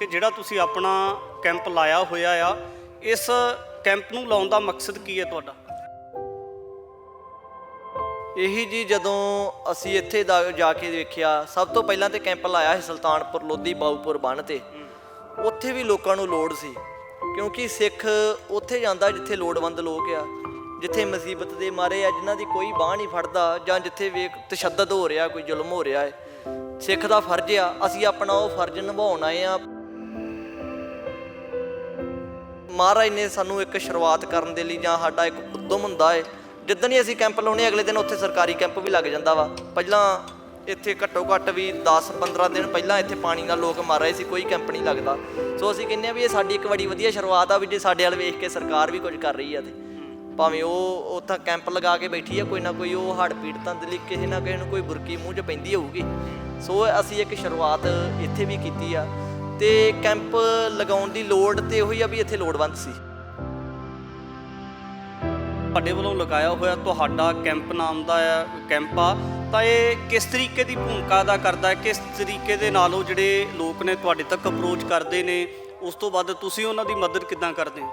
ਕਿ ਜਿਹੜਾ ਤੁਸੀਂ ਆਪਣਾ ਕੈਂਪ ਲਾਇਆ ਹੋਇਆ ਆ ਇਸ ਕੈਂਪ ਨੂੰ ਲਾਉਣ ਦਾ ਮਕਸਦ ਕੀ ਹੈ ਤੁਹਾਡਾ? ਇਹੀ ਜੀ ਜਦੋਂ ਅਸੀਂ ਇੱਥੇ ਦਾ- ਜਾ ਕੇ ਦੇਖਿਆ ਸਭ ਤੋਂ ਪਹਿਲਾਂ ਤੇ ਕੈਂਪ ਲਾਇਆ ਸੀ ਸੁਲਤਾਨਪੁਰ ਲੋਧੀ ਬਾਉਪੁਰ ਬੰਨ ਤੇ। ਉੱਥੇ ਵੀ ਲੋਕਾਂ ਨੂੰ ਲੋੜ ਸੀ ਕਿਉਂਕਿ ਸਿੱਖ ਉੱਥੇ ਜਾਂਦਾ ਜਿੱਥੇ ਲੋੜਵੰਦ ਲੋਕ ਆ ਜਿੱਥੇ ਮੁਸੀਬਤ ਦੇ ਮਾਰੇ ਆ ਜਿਨ੍ਹਾਂ ਦੀ ਕੋਈ ਬਾਹ ਨਹੀਂ ਫੜਦਾ ਜਾਂ ਜਿੱਥੇ ਵੇਖ ਤਸ਼ੱਦਦ ਹੋ ਰਿਹਾ ਕੋਈ ਜ਼ੁਲਮ ਹੋ ਰਿਹਾ ਹੈ। ਸਿੱਖ ਦਾ ਫਰਜ਼ ਆ ਅਸੀਂ ਆਪਣਾ ਉਹ ਫਰਜ਼ ਨਿਭਾਉਣ ਆ। ਮਹਾਰਾਜ ਨੇ ਸਾਨੂੰ ਇੱਕ ਸ਼ੁਰੂਆਤ ਕਰਨ ਦੇ ਲਈ ਜਾਂ ਸਾਡਾ ਇੱਕ ਉਦਮ ਹੁੰਦਾ ਹੈ ਜਿੱਦਣ ਹੀ ਅਸੀਂ ਕੈਂਪ ਲਾਉਣੇ ਅਗਲੇ ਦਿਨ ਉੱਥੇ ਸਰਕਾਰੀ ਕੈਂਪ ਵੀ ਲੱਗ ਜਾਂਦਾ ਵਾ। ਪਹਿਲਾਂ ਇੱਥੇ ਘੱਟੋ ਘੱਟ ਵੀ 10 15 ਦਿਨ ਪਹਿਲਾਂ ਇੱਥੇ ਪਾਣੀ ਨਾਲ ਲੋਕ ਮਰ ਰਹੇ ਸੀ, ਕੋਈ ਕੈਂਪ ਨਹੀਂ ਲੱਗਦਾ। ਸੋ ਅਸੀਂ ਕਹਿੰਦੇ ਆ ਵੀ ਇਹ ਸਾਡੀ ਇੱਕ ਬੜੀ ਵਧੀਆ ਸ਼ੁਰੂਆਤ ਆ ਵੀ ਜੇ ਸਾਡੇ ਵੱਲ ਵੇਖ ਕੇ ਸਰਕਾਰ ਵੀ ਕੁਝ ਕਰ ਰਹੀ ਆ ਤੇ। ਭਾਵੇਂ ਉਹ ਉੱਥੇ ਕੈਂਪ ਲਗਾ ਕੇ ਬੈਠੀ ਆ, ਕੋਈ ਨਾ ਕੋਈ ਉਹ ਹੜ੍ਹ ਪੀੜਤਾਂ ਦੇ ਲਈ ਕਿਸੇ ਨਾ ਕਿਸੇ ਨੂੰ ਕੋਈ ਬੁਰਕੀ ਮੂੰਹ 'ਚ ਪੈਂਦੀ ਹੋਊਗੀ। ਸੋ ਅਸੀਂ ਇੱਕ ਸ਼ੁਰੂਆਤ ਇੱਥੇ ਵੀ ਕੀਤੀ ਆ। ਤੇ ਕੈਂਪ ਲਗਾਉਣ ਦੀ ਲੋੜ ਤੇ ਉਹੀ ਆ ਵੀ ਇੱਥੇ ਲੋੜਵੰਦ ਸੀ। ਤੁਹਾਡੇ ਵੱਲੋਂ ਲਗਾਇਆ ਹੋਇਆ ਤੁਹਾਡਾ ਕੈਂਪ ਨਾਮ ਦਾ ਆ ਕੈਂਪ ਆ ਤਾਂ ਇਹ ਕਿਸ ਤਰੀਕੇ ਦੀ ਭੂਮਿਕਾ ਅਦਾ ਕਰਦਾ ਹੈ? ਕਿਸ ਤਰੀਕੇ ਦੇ ਨਾਲ ਉਹ ਜਿਹੜੇ ਲੋਕ ਨੇ ਤੁਹਾਡੇ ਤੱਕ ਅਪਰੋਚ ਕਰਦੇ ਨੇ ਉਸ ਤੋਂ ਬਾਅਦ ਤੁਸੀਂ ਉਹਨਾਂ ਦੀ ਮਦਦ ਕਿੱਦਾਂ ਕਰਦੇ ਹੋ?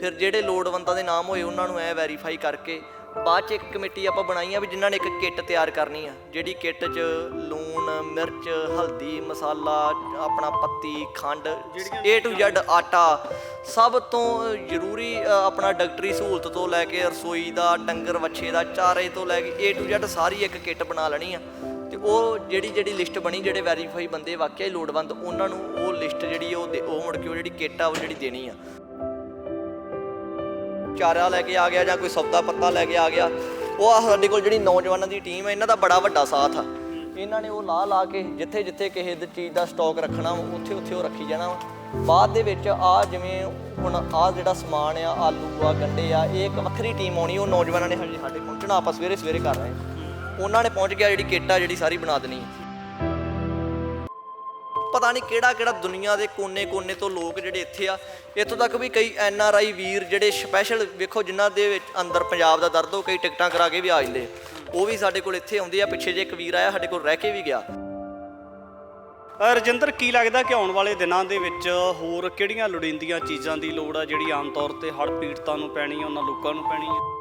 ਫਿਰ ਜਿਹੜੇ ਲੋੜਵੰਦਾਂ ਦੇ ਨਾਮ ਹੋਏ ਉਹਨਾਂ ਨੂੰ ਐ ਵੈਰੀਫਾਈ ਕਰਕੇ ਬਾਅਦ ਚ ਇੱਕ ਕਮੇਟੀ ਆਪਾਂ ਬਣਾਈ ਆ ਵੀ ਜਿਨ੍ਹਾਂ ਨੇ ਇੱਕ ਕਿੱਟ ਤਿਆਰ ਕਰਨੀ ਆ ਜਿਹੜੀ ਕਿੱਟ 'ਚ ਲੂਣ ਮਿਰਚ ਹਲਦੀ ਮਸਾਲਾ ਆਪਣਾ ਪੱਤੀ ਖੰਡ A to Z ਆਟਾ ਸਭ ਤੋਂ ਜ਼ਰੂਰੀ ਅ, ਆਪਣਾ ਡਾਕਟਰੀ ਸਹੂਲਤ ਤੋਂ ਲੈ ਕੇ ਰਸੋਈ ਦਾ ਡੰਗਰ ਵੱਛੇ ਦਾ ਚਾਰੇ ਤੋਂ ਲੈ ਕੇ A to Z ਸਾਰੀ ਇੱਕ ਕਿੱਟ ਬਣਾ ਲੈਣੀ ਆ। ਤੇ ਉਹ ਜਿਹੜੀ ਜਿਹੜੀ ਲਿਸਟ ਬਣੀ ਜਿਹੜੇ ਵੈਰੀਫਾਈ ਬੰਦੇ ਵਾਕਿਆ ਹੀ ਲੋੜਵੰਦ ਉਹਨਾਂ ਨੂੰ ਉਹ ਲਿਸਟ ਜਿਹੜੀ ਉਹ ਦੇ- ਉਹ ਮੁੜ ਕੇ ਉਹ ਜਿਹੜੀ ਕਿੱਟ ਆ ਉਹ ਜਿਹੜੀ ਦੇਣੀ ਆ। ਚਾਰਾ ਲੈ ਕੇ ਆ ਗਿਆ ਜਾਂ ਕੋਈ ਸੌਦਾ ਪੱਤਾ ਲੈ ਕੇ ਆ ਗਿਆ ਉਹ ਆ ਸਾਡੇ ਕੋਲ ਜਿਹੜੀ ਨੌਜਵਾਨਾਂ ਦੀ ਟੀਮ ਹੈ ਇਹਨਾਂ ਦਾ ਬੜਾ ਵੱਡਾ ਸਾਥ ਆ। ਇਹਨਾਂ ਨੇ ਉਹ ਲਾ ਲਾ ਕੇ ਜਿੱਥੇ ਜਿੱਥੇ ਕਿਸੇ ਦੀ ਚੀਜ਼ ਦਾ ਸਟਾਕ ਰੱਖਣਾ ਵਾ, ਉੱਥੇ ਉੱਥੇ ਉਹ ਰੱਖੀ ਜਾਣਾ ਵਾ। ਬਾਅਦ ਦੇ ਵਿੱਚ ਆ ਜਿਵੇਂ ਹੁਣ ਆ ਜਿਹੜਾ ਸਮਾਨ ਆ ਆਲੂ ਆ ਗੰਡੇ ਆ ਇਹ ਇੱਕ ਵੱਖਰੀ ਟੀਮ ਆਉਣੀ ਉਹ ਨੌਜਵਾਨਾਂ ਨੇ ਹਜੇ ਸਾਡੇ ਪਹੁੰਚਣਾ ਆਪਾਂ ਸਵੇਰੇ ਸਵੇਰੇ ਕਰ ਰਹੇ ਉਹਨਾਂ ਨੇ ਪਹੁੰਚ ਗਿਆ ਜਿਹੜੀ ਕਿੱਟ ਆ ਜਿਹੜੀ ਸਾਰੀ ਬਣਾ ਦੇਣੀ ਪਤਾ ਨਹੀਂ ਕਿਹੜਾ ਕਿਹੜਾ ਦੁਨੀਆ ਦੇ ਕੋਨੇ-ਕੋਨੇ ਤੋਂ ਲੋਕ ਜਿਹੜੇ ਇੱਥੇ ਆ, ਇੱਥੋਂ ਤੱਕ ਵੀ ਕਈ ਐਨ ਆਰ ਆਈ ਵੀਰ ਜਿਹੜੇ ਸਪੈਸ਼ਲ ਵੇਖੋ ਜਿਨ੍ਹਾਂ ਦੇ ਵਿੱਚ ਅੰਦਰ ਪੰਜਾਬ ਦਾ ਦਰਦ ਹੋ, ਕਈ ਟਿਕਟਾਂ ਕਰਾ ਕੇ ਵੀ ਆ ਜਾਂਦੇ ਉਹ ਵੀ ਸਾਡੇ ਕੋਲ ਇੱਥੇ ਆਉਂਦੇ ਆ, ਪਿੱਛੇ ਜੇ ਇੱਕ ਵੀਰ ਆਇਆ, ਸਾਡੇ ਕੋਲ ਰਹਿ ਕੇ ਵੀ ਗਿਆ। ਰਜਿੰਦਰ, ਕੀ ਲੱਗਦਾ ਕਿ ਆਉਣ ਵਾਲੇ ਦਿਨਾਂ ਦੇ ਵਿੱਚ ਹੋਰ ਕਿਹੜੀਆਂ ਲੋੜੀਂਦੀਆਂ ਚੀਜ਼ਾਂ ਦੀ ਲੋੜ ਆ, ਜਿਹੜੀ ਆਮ ਤੌਰ ਤੇ ਹੜ੍ਹ ਪੀੜਤਾਂ ਨੂੰ ਪੈਣੀ ਆ, ਉਹਨਾਂ ਲੋਕਾਂ ਨੂੰ ਪੈਣੀ ਆ?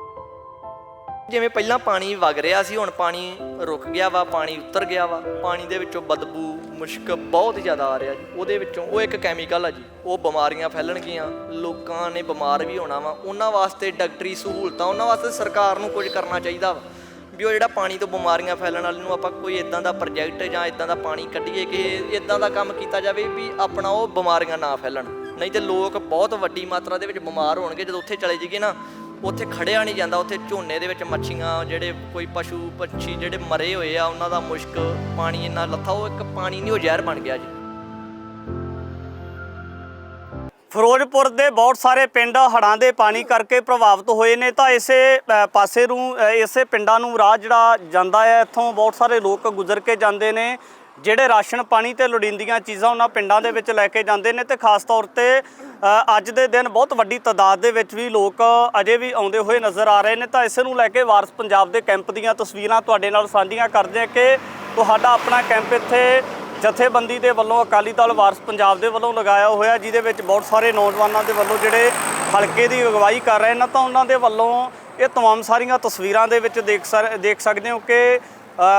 ਜਿਵੇਂ ਪਹਿਲਾਂ ਪਾਣੀ ਵਗ ਰਿਹਾ ਸੀ, ਹੁਣ ਪਾਣੀ ਰੁਕ ਗਿਆ ਵਾ, ਪਾਣੀ ਉਤਰ ਗਿਆ ਵਾ। ਪਾਣੀ ਦੇ ਵਿੱਚੋਂ ਬਦਬੂ, ਮੁਸ਼ਕ ਬਹੁਤ ਜ਼ਿਆਦਾ ਆ ਰਿਹਾ ਜੀ। ਉਹਦੇ ਵਿੱਚੋਂ ਉਹ ਇੱਕ ਕੈਮੀਕਲ ਆ ਜੀ। ਉਹ ਬਿਮਾਰੀਆਂ ਫੈਲਣਗੀਆਂ, ਲੋਕਾਂ ਨੇ ਬਿਮਾਰ ਵੀ ਹੋਣਾ ਵਾ। ਉਹਨਾਂ ਵਾਸਤੇ ਡਾਕਟਰੀ ਸਹੂਲਤਾਂ, ਉਹਨਾਂ ਵਾਸਤੇ ਸਰਕਾਰ ਨੂੰ ਕੁਝ ਕਰਨਾ ਚਾਹੀਦਾ ਵਾ। ਵੀ ਉਹ ਜਿਹੜਾ ਪਾਣੀ ਤੋਂ ਬਿਮਾਰੀਆਂ ਫੈਲਣ ਵਾਲੇ ਨੂੰ ਆਪਾਂ ਕੋਈ ਇਦਾਂ ਦਾ ਪ੍ਰੋਜੈਕਟ ਜਾਂ ਇਦਾਂ ਦਾ ਪਾਣੀ ਕੱਢੀਏ ਕਿ ਇਦਾਂ ਦਾ ਕੰਮ ਕੀਤਾ ਜਾਵੇ ਵੀ ਆਪਣਾ ਉਹ ਬਿਮਾਰੀਆਂ ਨਾ ਫੈਲਣ। ਨਹੀਂ ਤੇ ਲੋਕ ਬਹੁਤ ਵੱਡੀ ਮਾਤਰਾ ਦੇ ਵਿੱਚ ਬਿਮਾਰ ਹੋਣਗੇ। ਜਦੋਂ ਉੱਥੇ ਚਲੇ ਜਾਈਏ ਨਾ ਉੱਥੇ ਖੜਿਆ ਨਹੀਂ ਜਾਂਦਾ, ਉੱਥੇ ਝੋਨੇ ਦੇ ਵਿੱਚ ਮੱਛੀਆਂ, ਜਿਹੜੇ ਕੋਈ ਪਸ਼ੂ, ਪੰਛੀ ਜਿਹੜੇ ਮਰੇ ਹੋਏ ਆ, ਉਹਨਾਂ ਦਾ ਮੁਸ਼ਕ, ਪਾਣੀ ਇੰਨਾ ਲੱਥਾ, ਉਹ ਇੱਕ ਪਾਣੀ ਨਹੀਂ ਉਹ ਜ਼ਹਿਰ ਬਣ ਗਿਆ ਜੀ। ਫਿਰੋਜ਼ਪੁਰ ਦੇ ਬਹੁਤ ਸਾਰੇ ਪਿੰਡ ਹੜ੍ਹਾਂ ਦੇ ਪਾਣੀ ਕਰਕੇ ਪ੍ਰਭਾਵਿਤ ਹੋਏ ਨੇ, ਤਾਂ ਇਸੇ ਪਾਸੇ ਨੂੰ ਇਸੇ ਪਿੰਡਾਂ ਨੂੰ ਰਾਹ ਜਿਹੜਾ ਜਾਂਦਾ ਹੈ, ਇੱਥੋਂ ਬਹੁਤ ਸਾਰੇ ਲੋਕ ਗੁਜ਼ਰ ਕੇ ਜਾਂਦੇ ਨੇ। ਜਿਹੜੇ ਰਾਸ਼ਨ ਪਾਣੀ ਤੇ ਲੋੜੀਂਦੀਆਂ ਚੀਜ਼ਾਂ ਉਹਨਾਂ ਪਿੰਡਾਂ ਦੇ ਵਿੱਚ ਲੈ ਕੇ ਜਾਂਦੇ ਨੇ ਤੇ ਖਾਸ ਤੌਰ ਤੇ ਅ, ਅੱਜ ਦੇ ਦਿਨ ਬਹੁਤ ਵੱਡੀ ਤਾਦਾਦ ਦੇ ਵਿੱਚ ਵੀ ਲੋਕ ਅਜੇ ਵੀ ਆਉਂਦੇ ਹੋਏ ਨਜ਼ਰ ਆ ਰਹੇ ਨੇ ਤਾਂ ਇਸੇ ਨੂੰ ਲੈ ਕੇ ਵਾਰਸ ਪੰਜਾਬ ਦੇ ਕੈਂਪ ਦੀਆਂ ਤਸਵੀਰਾਂ ਤੁਹਾਡੇ ਨਾਲ ਸਾਂਝੀਆਂ ਕਰਦੇ ਹਾਂ ਕਿ ਤੁਹਾਡਾ ਆਪਣਾ ਕੈਂਪ ਇੱਥੇ ਜਥੇਬੰਦੀ ਦੇ ਵੱਲੋਂ ਅਕਾਲੀ ਦਲ ਵਾਰਸ ਪੰਜਾਬ ਦੇ ਵੱਲੋਂ ਲਗਾਇਆ ਹੋਇਆ ਜਿਹਦੇ ਵਿੱਚ ਬਹੁਤ ਸਾਰੇ ਨੌਜਵਾਨਾਂ ਦੇ ਵੱਲੋਂ ਜਿਹੜੇ ਹਲਕੇ ਦੀ ਅਗਵਾਈ ਕਰ ਰਹੇ ਨੇ ਤਾਂ ਉਹਨਾਂ ਦੇ ਵੱਲੋਂ ਇਹ तमाम ਸਾਰੀਆਂ ਤਸਵੀਰਾਂ ਦੇ ਵਿੱਚ ਦੇਖ ਸਰ- ਦੇਖ ਸਕਦੇ ਹੋ ਕਿ ਅ,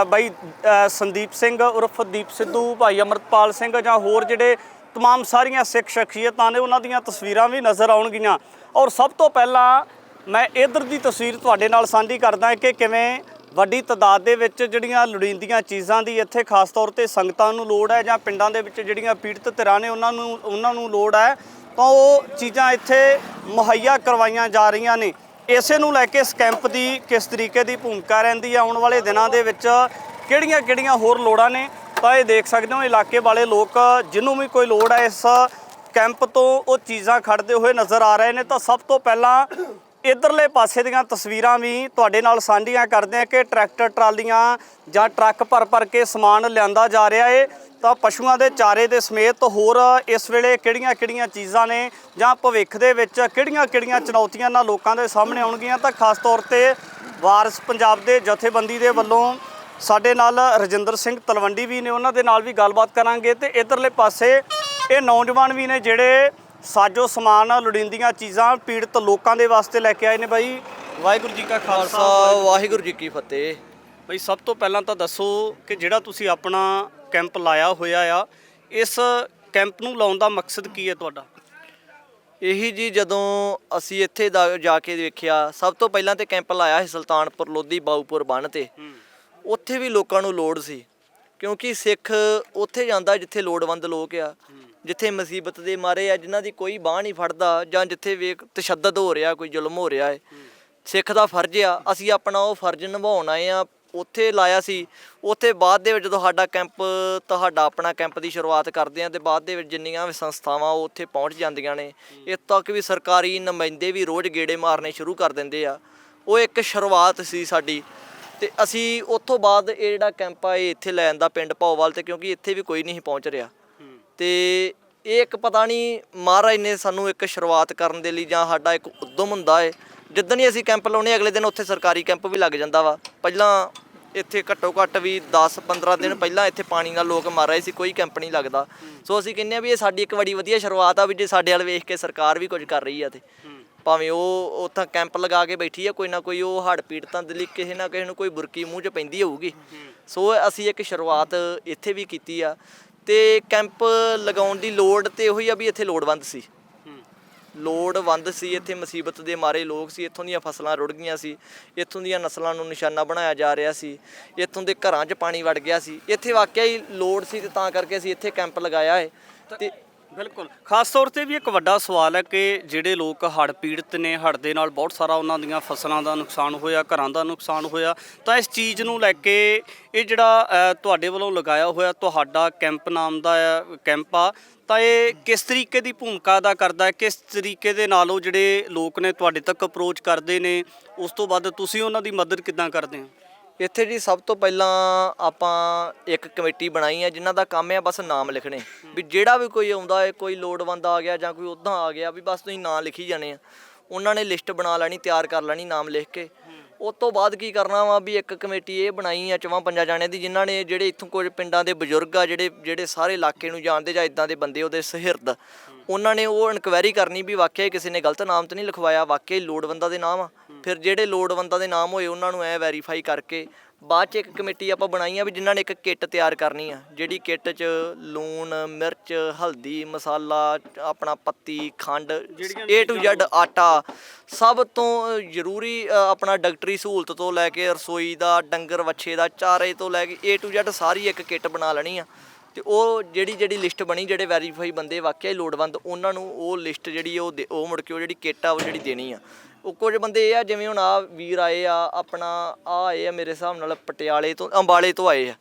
ਬਾਈ ਅ, ਸੰਦੀਪ ਸਿੰਘ ਉਰਫ ਦੀਪ ਸਿੱਧੂ ਭਾਈ ਅਮਰਤਪਾਲ ਸਿੰਘ ਜਾਂ ਹੋਰ ਜਿਹੜੇ तमाम ਸਾਰੀਆਂ ਸਿੱਖ ਸ਼ਖਸੀਅਤਾਂ ਨੇ ਉਹਨਾਂ ਦੀਆਂ ਤਸਵੀਰਾਂ ਵੀ ਨਜ਼ਰ ਆਉਣਗੀਆਂ ਔਰ ਸਭ ਤੋਂ ਪਹਿਲਾਂ ਮੈਂ ਇਧਰ ਦੀ ਤਸਵੀਰ ਤੁਹਾਡੇ ਨਾਲ ਸਾਂਝੀ ਕਰਦਾ ਕਿ ਕਿਵੇਂ ਵੱਡੀ ਤਦਾਦ ਦੇ ਵਿੱਚ ਜਿਹੜੀਆਂ ਲੋੜੀਂਦੀਆਂ ਚੀਜ਼ਾਂ ਦੀ ਇੱਥੇ ਖਾਸ ਤੌਰ ਤੇ ਸੰਗਤਾਂ ਨੂੰ ਲੋੜ ਹੈ ਜਾਂ ਪਿੰਡਾਂ ਦੇ ਵਿੱਚ ਜਿਹੜੀਆਂ ਪੀੜਤ ਧਿਰਾਂ ਨੇ ਉਹਨਾਂ ਨੂੰ ਉਹਨਾਂ ਨੂੰ ਲੋੜ ਹੈ ਤਾਂ ਉਹ ਚੀਜ਼ਾਂ ਇੱਥੇ ਮੁਹੱਈਆ ਕਰਵਾਈਆਂ ਜਾ ਰਹੀਆਂ ਨੇ ਇਸੇ ਨੂੰ ਲੈ ਕੇ ਇਸ ਕੈਂਪ ਦੀ ਕਿਸ ਤਰੀਕੇ ਦੀ ਭੂਮਿਕਾ ਰਹਿੰਦੀ ਹੈ ਆਉਣ ਵਾਲੇ ਦਿਨਾਂ ਦੇ ਵਿੱਚ ਕਿਹੜੀਆਂ ਕਿਹੜੀਆਂ ਹੋਰ ਲੋੜਾਂ ਨੇ? ਤਾਂ ਇਹ ਦੇਖ ਸਕਦੇ ਹੋ, ਇਲਾਕੇ ਵਾਲੇ ਲੋਕ ਜਿਹਨੂੰ ਵੀ ਕੋਈ ਲੋੜ ਹੈ ਇਸ ਕੈਂਪ ਤੋਂ ਉਹ ਚੀਜ਼ਾਂ ਖੜਦੇ ਹੋਏ ਨਜ਼ਰ ਆ ਰਹੇ ਨੇ। ਤਾਂ ਸਭ ਤੋਂ ਪਹਿਲਾਂ ਇਧਰਲੇ ਪਾਸੇ ਦੀਆਂ ਤਸਵੀਰਾਂ ਵੀ ਤੁਹਾਡੇ ਨਾਲ ਸਾਂਝੀਆਂ ਕਰਦੇ ਆ ਕਿ ਟਰੈਕਟਰ ਟਰਾਲੀਆਂ ਜਾਂ ਟਰੱਕ ਭਰ ਭਰ ਕੇ ਸਮਾਨ ਲਿਆਂਦਾ ਜਾ ਰਿਹਾ ਏ। ਤਾਂ ਪਸ਼ੂਆਂ ਦੇ ਚਾਰੇ ਦੇ ਸਮੇਤ ਹੋਰ ਇਸ ਵੇਲੇ ਕਿਹੜੀਆਂ-ਕਿਹੜੀਆਂ ਚੀਜ਼ਾਂ ਨੇ ਜਾਂ ਭਵਿੱਖ ਦੇ ਵਿੱਚ ਕਿਹੜੀਆਂ-ਕਿਹੜੀਆਂ ਚੁਣੌਤੀਆਂ ਨਾਲ ਲੋਕਾਂ ਦੇ ਸਾਹਮਣੇ ਆਉਣਗੀਆਂ? ਤਾਂ ਖਾਸ ਤੌਰ ਤੇ ਵਾਰਸ ਪੰਜਾਬ ਦੇ ਜਥੇਬੰਦੀ ਦੇ ਵੱਲੋਂ ਸਾਡੇ ਨਾਲ ਰਜਿੰਦਰ ਸਿੰਘ ਤਲਵੰਡੀ ਵੀ ਨੇ, ਉਹਨਾਂ ਦੇ ਨਾਲ ਵੀ ਗੱਲਬਾਤ ਕਰਾਂਗੇ। ਤੇ ਇਧਰਲੇ ਪਾਸੇ ਇਹ ਨੌਜਵਾਨ ਵੀ ਨੇ ਜਿਹੜੇ ਸਾਜੋ ਸਮਾਨ ਲੋੜੀਂਦੀਆਂ ਚੀਜ਼ਾਂ ਪੀੜਤ ਲੋਕਾਂ ਦੇ ਵਾਸਤੇ ਲੈ ਕੇ ਆਏ ਨੇ ਬਾਈ। ਵਾਹਿਗੁਰੂ ਜੀ ਕਾ ਖਾਲਸਾ ਵਾਹਿਗੁਰੂ ਜੀ ਕੀ ਫਤਿਹ। ਬਈ ਸਭ ਤੋਂ ਪਹਿਲਾਂ ਤਾਂ ਦੱਸੋ ਕਿ ਜਿਹੜਾ ਤੁਸੀਂ ਆਪਣਾ ਕੈਂਪ ਲਾਇਆ ਹੋਇਆ ਆ ਇਸ ਕੈਂਪ ਨੂੰ ਲਾਉਣ ਦਾ ਮਕਸਦ ਕੀ ਹੈ ਤੁਹਾਡਾ? ਇਹੀ ਜੀ ਜਦੋਂ ਅਸੀਂ ਇੱਥੇ ਦਾ- ਜਾ ਕੇ ਦੇਖਿਆ ਸਭ ਤੋਂ ਪਹਿਲਾਂ ਤੇ ਕੈਂਪ ਲਾਇਆ ਸੀ ਸੁਲਤਾਨਪੁਰ ਲੋਧੀ ਬਾਊਪੁਰ ਬੰਨ ਤੇ। ਉੱਥੇ ਵੀ ਲੋਕਾਂ ਨੂੰ ਲੋੜ ਸੀ ਕਿਉਂਕਿ ਸਿੱਖ ਉੱਥੇ ਜਾਂਦਾ ਜਿੱਥੇ ਲੋੜਵੰਦ ਲੋਕ ਆ। ਜਿੱਥੇ ਮੁਸੀਬਤ ਦੇ ਮਾਰੇ ਆ ਜਿਨ੍ਹਾਂ ਦੀ ਕੋਈ ਬਾਹ ਨਹੀਂ ਫੜਦਾ ਜਾਂ ਜਿੱਥੇ ਵੇਖ ਤਸ਼ੱਦਦ ਹੋ ਰਿਹਾ ਕੋਈ ਜ਼ੁਲਮ ਹੋ ਰਿਹਾ ਹੈ। ਸਿੱਖ ਦਾ ਫਰਜ਼ ਆ ਅਸੀਂ ਆਪਣਾ ਉਹ ਫਰਜ਼ ਨਿਭਾਉਣ ਆਏ ਆ ਉੱਥੇ ਲਾਇਆ ਸੀ। ਉੱਥੇ ਬਾਅਦ ਦੇ ਵਿੱਚ ਜਦੋਂ ਸਾਡਾ ਕੈਂਪ ਤੁਹਾਡਾ ਆਪਣਾ ਕੈਂਪ ਦੀ ਸ਼ੁਰੂਆਤ ਕਰਦੇ ਆ ਤੇ ਬਾਅਦ ਦੇ ਵਿੱਚ ਜਿੰਨੀਆਂ ਵੀ ਸੰਸਥਾਵਾਂ ਉਹ ਉੱਥੇ ਪਹੁੰਚ ਜਾਂਦੀਆਂ ਨੇ। ਇੱਥੇ ਤੱਕ ਵੀ ਸਰਕਾਰੀ ਨੁਮਾਇੰਦੇ ਵੀ ਰੋਜ਼ ਗੇੜੇ ਮਾਰਨੇ ਸ਼ੁਰੂ ਕਰ ਦਿੰਦੇ ਆ। ਉਹ ਇੱਕ ਸ਼ੁਰੂਆਤ ਸੀ ਸਾਡੀ ਤੇ ਅਸੀਂ ਉੱਥੋਂ ਬਾਅਦ ਇਹ ਜਿਹੜਾ ਕੈਂਪ ਆ ਇਹ ਇੱਥੇ ਲੈਣ ਦਾ ਪਿੰਡ ਭੌਵਾਲ ਤੇ ਕਿਉਂਕਿ ਇੱਥੇ ਵੀ ਕੋਈ ਨਹੀਂ ਪਹੁੰਚ ਰਿਹਾ। ਤੇ ਇਹ ਇੱਕ ਪਤਾ ਨਹੀਂ ਮਹਾਰਾਜ ਨੇ ਸਾਨੂੰ ਇੱਕ ਸ਼ੁਰੂਆਤ ਕਰਨ ਦੇ ਲਈ ਜਾਂ ਸਾਡਾ ਇੱਕ ਉਦਮ ਹੁੰਦਾ ਹੈ ਜਿੱਦਣ ਹੀ ਅਸੀਂ ਕੈਂਪ ਲਾਉਣੇ ਅਗਲੇ ਦਿਨ ਉੱਥੇ ਸਰਕਾਰੀ ਕੈਂਪ ਵੀ ਲੱਗ ਜਾਂਦਾ ਵਾ। ਪਹਿਲਾਂ ਇੱਥੇ ਘੱਟੋ ਘੱਟ ਵੀ 10 15 ਦਿਨ ਪਹਿਲਾਂ ਇੱਥੇ ਪਾਣੀ ਨਾਲ ਲੋਕ ਮਰ ਰਹੇ ਸੀ, ਕੋਈ ਕੈਂਪ ਨਹੀਂ ਲੱਗਦਾ। ਸੋ ਅਸੀਂ ਕਹਿੰਦੇ ਆ ਵੀ ਇਹ ਸਾਡੀ ਇੱਕ ਬੜੀ ਵਧੀਆ ਸ਼ੁਰੂਆਤ ਆ ਵੀ ਜੇ ਸਾਡੇ ਵੱਲ ਵੇਖ ਕੇ ਸਰਕਾਰ ਵੀ ਕੁਝ ਕਰ ਰਹੀ ਆ ਤੇ। ਭਾਵੇਂ ਉਹ ਉੱਥਾਂ ਕੈਂਪ ਲਗਾ ਕੇ ਬੈਠੀ ਆ, ਕੋਈ ਨਾ ਕੋਈ ਉਹ ਹੜ੍ਹ ਪੀੜਤਾਂ ਦੇ ਲਈ ਕਿਸੇ ਨਾ ਕਿਸੇ ਨੂੰ ਕੋਈ ਬੁਰਕੀ ਮੂੰਹ 'ਚ ਪੈਂਦੀ ਹੋਊਗੀ। ਸੋ ਅਸੀਂ ਇੱਕ ਸ਼ੁਰੂਆਤ ਇੱਥੇ ਵੀ ਕੀਤੀ ਆ। ਤੇ ਕੈਂਪ ਲਗਾਉਣ ਦੀ ਲੋੜ ਤੇ ਉਹੀ ਆ ਵੀ ਇੱਥੇ ਲੋੜਵੰਦ ਸੀ। ਲੋੜਵੰਦ ਸੀ ਇੱਥੇ ਮੁਸੀਬਤ ਦੇ ਮਾਰੇ ਲੋਕ ਸੀ ਇੱਥੋਂ ਦੀਆਂ ਫਸਲਾਂ ਰੁੜ ਗਈਆਂ ਸੀ ਇੱਥੋਂ ਦੀਆਂ ਨਸਲਾਂ ਨੂੰ ਨਿਸ਼ਾਨਾ ਬਣਾਇਆ ਜਾ ਰਿਹਾ ਸੀ ਇੱਥੋਂ ਦੇ ਘਰਾਂ 'ਚ ਪਾਣੀ ਵੜ ਗਿਆ ਸੀ। ਇੱਥੇ ਵਾਕਿਆ ਹੀ ਲੋੜ ਸੀ ਤੇ ਤਾਂ ਕਰਕੇ ਅਸੀਂ ਇੱਥੇ ਕੈਂਪ ਲਗਾਇਆ ਹੈ। ਤੇ ਬਿਲਕੁਲ। ਖਾਸ ਤੌਰ ਤੇ ਵੀ ਇੱਕ ਵੱਡਾ ਸਵਾਲ ਹੈ ਕਿ ਜਿਹੜੇ ਲੋਕ ਹੜ੍ਹ ਪੀੜਤ ਨੇ ਹੜ੍ਹ ਦੇ ਨਾਲ ਬਹੁਤ ਸਾਰਾ ਉਹਨਾਂ ਦੀਆਂ ਫਸਲਾਂ ਦਾ ਨੁਕਸਾਨ ਹੋਇਆ ਘਰਾਂ ਦਾ ਨੁਕਸਾਨ ਹੋਇਆ। ਤਾਂ ਇਸ ਚੀਜ਼ ਨੂੰ ਲੈ ਕੇ ਇਹ ਜਿਹੜਾ ਅ, ਤੁਹਾਡੇ ਵੱਲੋਂ ਲਗਾਇਆ ਹੋਇਆ ਤੁਹਾਡਾ ਕੈਂਪ ਨਾਮ ਦਾ ਅ, ਕੈਂਪ ਆ ਤਾਂ ਇਹ ਕਿਸ ਤਰੀਕੇ ਦੀ ਭੂਮਿਕਾ ਅਦਾ ਕਰਦਾ ਹੈ? ਕਿਸ ਤਰੀਕੇ ਦੇ ਨਾਲ ਉਹ ਜਿਹੜੇ ਲੋਕ ਨੇ ਤੁਹਾਡੇ ਤੱਕ ਅਪਰੋਚ ਕਰਦੇ ਨੇ? ਉਸ ਤੋਂ ਬਾਅਦ ਤੁਸੀਂ ਉਹਨਾਂ ਦੀ ਮਦਦ ਕਿੱਦਾਂ ਕਰਦੇ ਹੋ? ਇੱਥੇ ਜੀ ਸਭ ਤੋਂ ਪਹਿਲਾਂ ਆਪਾਂ ਇੱਕ ਕਮੇਟੀ ਬਣਾਈ ਹੈ ਜਿਨ੍ਹਾਂ ਦਾ ਕੰਮ ਹੈ ਬਸ ਨਾਮ ਲਿਖਣੇ। ਵੀ ਜਿਹੜਾ ਵੀ ਕੋਈ ਆਉਂਦਾ ਹੈ ਕੋਈ ਲੋੜਵੰਦ ਆ ਗਿਆ ਜਾਂ ਕੋਈ ਉਦਾਂ ਆ ਗਿਆ, ਵੀ ਬਸ ਤੁਸੀਂ ਨਾਂ ਲਿਖੀ ਜਾਣੇ ਆ। ਉਹਨਾਂ ਨੇ ਲਿਸਟ ਬਣਾ ਲੈਣੀ, ਤਿਆਰ ਕਰ ਲੈਣੀ ਨਾਮ ਲਿਖ ਕੇ। ਉਸ ਤੋਂ ਬਾਅਦ ਕੀ ਕਰਨਾ ਵਾ ਵੀ ਇੱਕ ਕਮੇਟੀ ਇਹ ਬਣਾਈ ਆ, ਚਵਾਂ ਪੰਜਾਂ ਜਾਣਿਆਂ ਦੀ, ਜਿਨ੍ਹਾਂ ਨੇ ਜਿਹੜੇ ਇੱਥੋਂ ਕੁਝ ਪਿੰਡਾਂ ਦੇ ਬਜ਼ੁਰਗ ਆ, ਜਿਹੜੇ ਜਿਹੜੇ ਸਾਰੇ ਇਲਾਕੇ ਨੂੰ ਜਾਣਦੇ ਜਾਂ ਇਦਾਂ ਦੇ ਬੰਦੇ ਉਹਦੇ ਸਹਿਰਦ। ਉਹਨਾਂ ਨੇ ਉਹ ਇਨਕੁਆਇਰੀ ਕਰਨੀ ਵੀ ਵਾਕਿਆ ਕਿਸੇ ਨੇ ਗਲਤ ਨਾਮ ਤਾਂ ਨਹੀਂ ਲਿਖਵਾਇਆ, ਵਾਕਿਆ ਹੀ ਲੋੜਵੰਦਾਂ ਦੇ ਨਾਮ ਆ। ਫਿਰ ਜਿਹੜੇ ਲੋੜਵੰਦਾਂ ਦੇ ਨਾਮ ਹੋਏ ਉਹਨਾਂ ਨੂੰ ਐ ਵੈਰੀਫਾਈ ਕਰਕੇ ਬਾਅਦ ਚ ਇੱਕ ਕਮੇਟੀ ਆਪਾਂ ਬਣਾਈ ਆ ਵੀ ਜਿਨ੍ਹਾਂ ਨੇ ਇੱਕ ਕਿੱਟ ਤਿਆਰ ਕਰਨੀ ਆ ਜਿਹੜੀ ਕਿੱਟ 'ਚ ਲੂਣ ਮਿਰਚ ਹਲਦੀ ਮਸਾਲਾ ਆਪਣਾ ਪੱਤੀ ਖੰਡ A to Z ਆਟਾ ਸਭ ਤੋਂ ਜ਼ਰੂਰੀ ਆਪਣਾ ਡਾਕਟਰੀ ਸਹੂਲਤ ਤੋਂ ਲੈ ਕੇ ਰਸੋਈ ਦਾ ਡੰਗਰ ਵੱਛੇ ਦਾ ਚਾਰੇ ਤੋਂ ਲੈ ਕੇ A to Z ਸਾਰੀ ਇੱਕ ਕਿੱਟ ਬਣਾ ਲੈਣੀ ਆ। ਤੇ ਉਹ ਜਿਹੜੀ ਜਿਹੜੀ ਲਿਸਟ ਬਣੀ ਜਿਹੜੇ ਵੈਰੀਫਾਈ ਬੰਦੇ ਵਾਕਿਆ ਹੀ ਲੋੜਵੰਦ ਉਹਨਾਂ ਨੂੰ ਉਹ ਲਿਸਟ ਜਿਹੜੀ ਉਹ ਉਹ ਮੁੜ ਕੇ ਉਹ ਜਿਹੜੀ ਕਿੱਟ ਆ ਉਹ ਜਿਹੜੀ ਦੇਣੀ ਆ। ਉਹ ਕੁਝ ਬੰਦੇ ਇਹ ਆ, ਜਿਵੇਂ ਹੁਣ ਆ ਵੀਰ ਆਏ ਆ, ਆਪਣਾ ਆ ਆਏ ਆ ਮੇਰੇ ਹਿਸਾਬ ਨਾਲ ਪਟਿਆਲੇ ਤੋਂ, ਅੰਬਾਲੇ ਤੋਂ ਆਏ ਆ।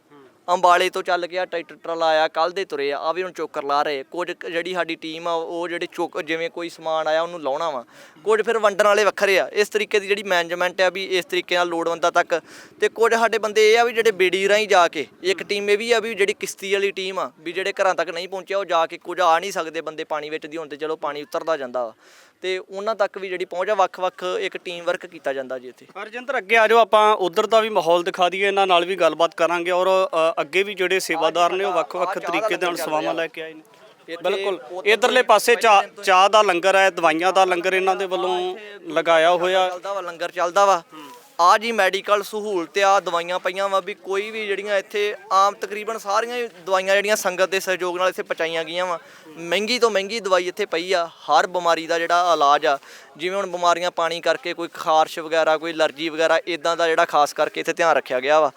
ਅੰਬਾਲੇ ਤੋਂ ਚੱਲ ਕੇ ਆ ਟਰੈਕਟਰ ਟਰਾਲਾ ਆਇਆ ਕੱਲ ਦੇ ਤੁਰੇ ਆ ਆ ਵੀ ਹੁਣ ਚੋਕਰ ਲਾ ਰਹੇ ਕੁਝ ਜਿਹੜੀ ਸਾਡੀ ਟੀਮ ਆ, ਉਹ ਜਿਹੜੇ ਚੋਕ, ਜਿਵੇਂ ਕੋਈ ਸਮਾਨ ਆਇਆ, ਉਹਨੂੰ ਲਾਉਣਾ ਵਾ। ਕੁਝ ਫਿਰ ਵੰਡਣ ਵਾਲੇ ਵੱਖਰੇ ਆ। ਇਸ ਤਰੀਕੇ ਦੀ ਜਿਹੜੀ ਮੈਨੇਜਮੈਂਟ ਆ ਵੀ ਇਸ ਤਰੀਕੇ ਨਾਲ ਲੋੜਵੰਦਾਂ ਤੱਕ। ਤੇ ਕੁਝ ਸਾਡੇ ਬੰਦੇ ਇਹ ਆ ਵੀ ਜਿਹੜੇ ਬੇੜੀ ਰਾਹੀਂ ਜਾ ਕੇ, ਇੱਕ ਟੀਮ ਇਹ ਵੀ ਆ ਵੀ ਜਿਹੜੀ ਕਿਸ਼ਤੀ ਵਾਲੀ ਟੀਮ ਆ, ਵੀ ਜਿਹੜੇ ਘਰਾਂ ਤੱਕ ਨਹੀਂ ਪਹੁੰਚਿਆ, ਉਹ ਜਾ ਕੇ ਕੁਝ ਆ ਨਹੀਂ ਸਕਦੇ ਬੰਦੇ ਪਾਣੀ ਵਿੱਚ ਦੀ ਹੁਣ ਤੇ, ਚਲੋ ਪਾਣੀ ਉਤਰਦਾ ਜਾਂਦਾ ਵਾ। ਤੇ ਉਹਨਾਂ ਤੱਕ ਵੀ ਜਿਹੜੀ ਪਹੁੰਚ ਆ ਵੱਖ-ਵੱਖ ਇੱਕ ਟੀਮ ਵਰਕ ਕੀਤਾ ਜਾਂਦਾ ਜੀ ਇੱਥੇ। ਹਰਜਿੰਦਰ ਅੱਗੇ ਆ ਜਾਓ ਆਪਾਂ ਉਧਰ ਦਾ ਵੀ ਮਾਹੌਲ ਦਿਖਾ ਦਈਏ ਇਹਨਾਂ ਨਾਲ ਵੀ ਗੱਲਬਾਤ ਕਰਾਂਗੇ ਔਰ ਅ, ਅੱਗੇ ਵੀ ਜਿਹੜੇ ਸੇਵਾਦਾਰ ਨੇ ਉਹ ਵੱਖ-ਵੱਖ ਤਰੀਕੇ ਦੇ ਨਾਲ ਸੇਵਾਵਾਂ ਲੈ ਕੇ ਆਏ ਨੇ। ਬਿਲਕੁਲ ਇਧਰਲੇ ਪਾਸੇ ਚਾਹ ਚਾਹ ਦਾ ਲੰਗਰ ਹੈ ਦਵਾਈਆਂ ਦਾ ਲੰਗਰ ਇਹਨਾਂ ਦੇ ਵੱਲੋਂ ਲਗਾਇਆ ਹੋਇਆ। ਚੱਲਦਾ ਵਾ ਲੰਗਰ ਚੱਲਦਾ ਵਾ। ਆ ਜੀ ਮੈਡੀਕਲ ਸਹੂਲਤ ਆ, ਦਵਾਈਆਂ ਪਈਆਂ ਵਾ ਵੀ ਕੋਈ ਵੀ ਜਿਹੜੀਆਂ ਇੱਥੇ ਆਮ ਤਕਰੀਬਨ ਸਾਰੀਆਂ ਹੀ ਦਵਾਈਆਂ ਜਿਹੜੀਆਂ ਸੰਗਤ ਦੇ ਸਹਿਯੋਗ ਨਾਲ ਇੱਥੇ ਪਹੁੰਚਾਈਆਂ ਗਈਆਂ ਵਾ। ਮਹਿੰਗੀ ਤੋਂ ਮਹਿੰਗੀ ਦਵਾਈ ਇੱਥੇ ਪਈ ਆ, ਹਰ ਬਿਮਾਰੀ ਦਾ ਜਿਹੜਾ ਇਲਾਜ ਆ, ਜਿਵੇਂ ਹੁਣ ਬਿਮਾਰੀਆਂ ਪਾਣੀ ਕਰਕੇ ਕੋਈ ਖਾਰਸ਼ ਵਗੈਰਾ, ਕੋਈ ਅਲਰਜੀ ਵਗੈਰਾ ਇਦਾਂ ਦਾ ਜਿਹੜਾ ਖਾਸ ਕਰਕੇ ਇੱਥੇ ਧਿਆਨ ਰੱਖਿਆ ਗਿਆ ਵਾ।